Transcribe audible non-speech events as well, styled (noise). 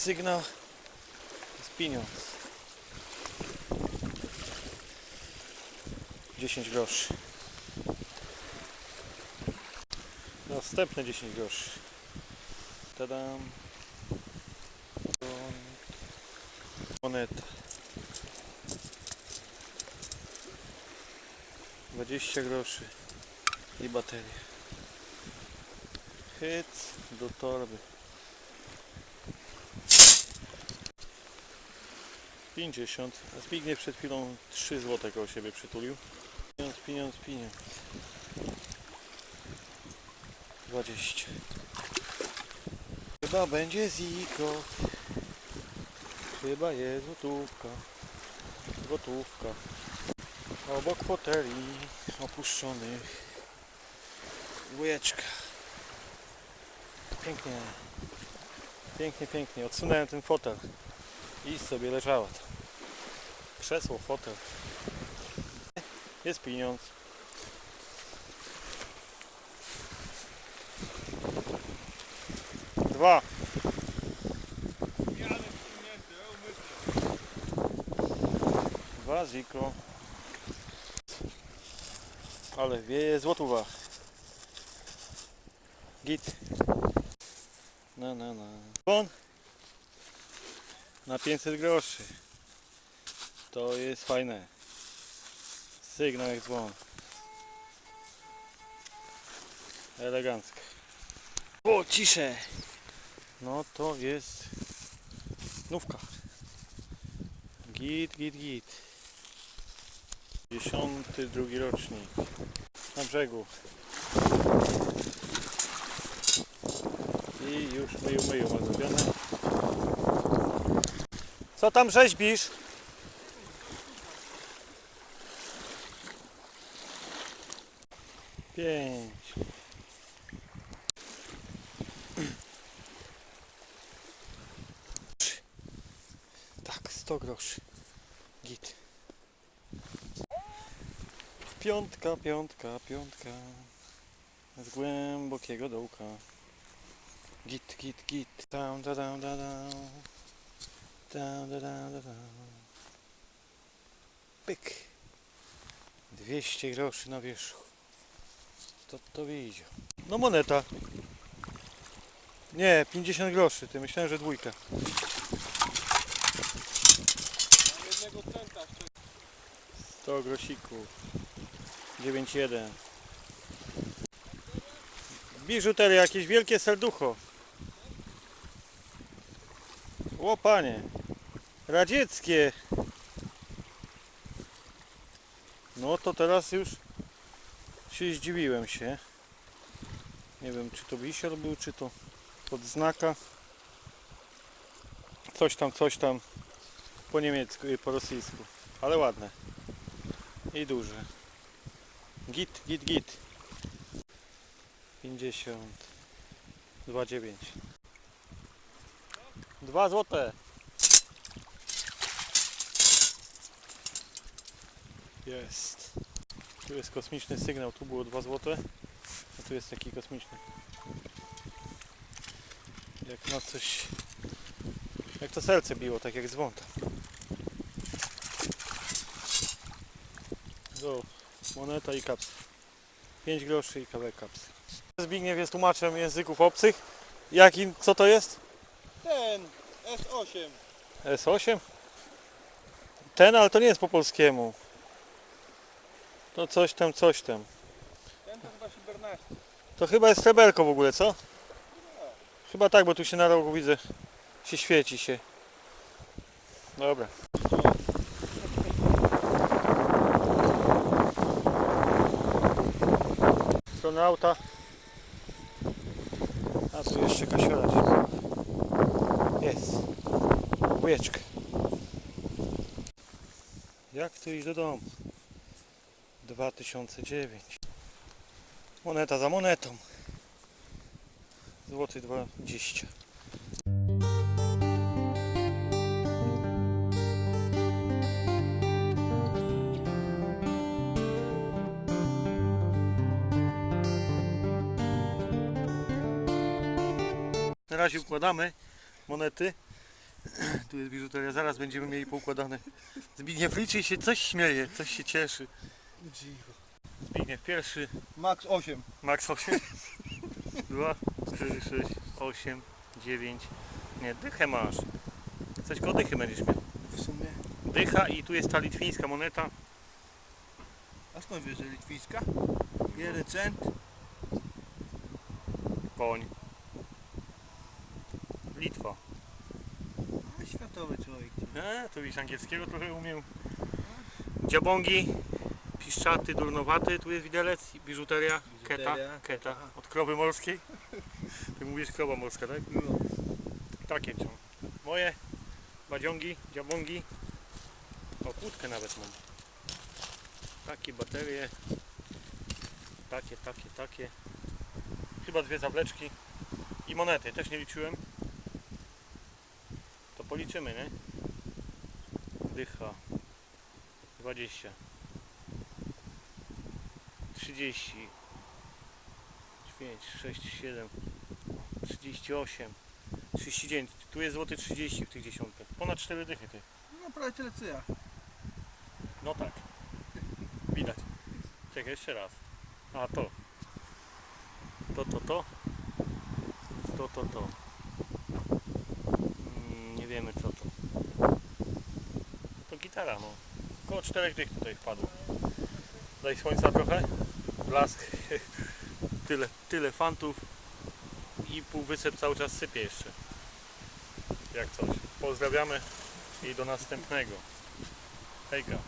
sygnał. Jest pieniądz. 10 groszy. Następne 10 groszy. Tadam. Moneta. 20 groszy i bateria. Hyc do torby. 50. A Zbigniew przed chwilą 3 zł koło siebie przytulił. Pieniądz, pieniądz, pieniądz. 20. Chyba będzie ziko. Chyba jest gotówka. Gotówka. Obok foteli opuszczonych. Łujeczka. Pięknie. Pięknie, pięknie. Odsunąłem ten fotel. I sobie leżała. Krzesło, fotel. Jest pieniądz. Dwa. Dwa ziko. Ale wieje złotówa. Git. Na na na. Bon. Na 500 groszy. To jest fajne. Sygnał jak dzwon. Elegancko. O, ciszę. No to jest nówka. Git, git, git. Dziesiąty, drugi rocznik. Na brzegu. I już myju, myju ma zrobione. Co tam rzeźbisz? Pięć. Tak, 100 groszy. Git. Piątka, piątka, piątka. Z głębokiego dołka. Git, git, git. Down, da, down, da, down. Down, da, down, da, down. Pyk. 200 groszy na wierzchu. To to widział. No moneta. Nie, 50 groszy. Ty myślałem, że dwójka. Jednego centa 100 grosików. 9,1. Biżuteria, jakieś wielkie serducho. O panie. Radzieckie. No to teraz już się zdziwiłem się. Nie wiem czy to wisior był, czy to podznaka. Coś tam, coś tam po niemiecku i po rosyjsku. Ale ładne. I duże. Git, git, git. 50. 2,9. 2 złote. Jest. Tu jest kosmiczny sygnał, tu było 2 złote. A tu jest taki kosmiczny. Jak na coś... Jak to serce biło, tak jak dzwon. O, moneta i kaps. 5 groszy i kawałek kaps. Zbigniew jest tłumaczem języków obcych. Jaki, co to jest? Ten S8. S8? Ten, ale to nie jest po polskiemu. To coś tam, coś tam. Ten to chyba. To chyba jest sreberko w ogóle, co? Chyba tak, bo tu się na rogu widzę. Się świeci się. Dobra. Strona auta. A tu jeszcze kasiora. Jest. Łujeczka. Jak tu iść do domu? 2009. Moneta za monetą. Złoty 20. Na razie układamy monety. (clears throat) Tu jest biżuteria, zaraz będziemy mieli poukładane. Zbigniew liczy się, coś śmieje, coś się cieszy. Zbigniew pierwszy, Max 8. Max 8, 2, 4, 6, 8, 9. Nie, dychę masz. Coś koło dychy będziesz miał. W sumie. Dycha i tu jest ta litwińska moneta. A skąd wiesz, że litwińska? Jeden cent. Koń. Litwa. A światowy człowiek. E, to widzisz angielskiego trochę umiem. Dziabągi, piszczaty, durnowaty, tu jest widelec, biżuteria, keta, keta, od krowy morskiej. (laughs) Ty mówisz krowa morska, tak? No. Takie są. Moje badziągi, dziabągi. O, kłódkę nawet mam. Takie baterie. Takie, takie, takie. Chyba dwie zawleczki. I monety, też nie liczyłem. To policzymy, nie? Dycha. 20. 30. 5, 6, 7. 38. 39. Tu jest złoty 30 w tych dziesiątkach. Ponad 4 dychy ty. No prawie tyle co ja. No tak. Widać. Czekaj jeszcze raz. A to. To, to, to. To, to, to. Mm, nie wiemy co to. To gitara, no. Około 4 dych tutaj wpadło. Daj słońca trochę. Blask. (laughs) tyle, tyle fantów. I półwysep cały czas sypie jeszcze. Jak coś. Pozdrawiamy i do następnego. Hejka.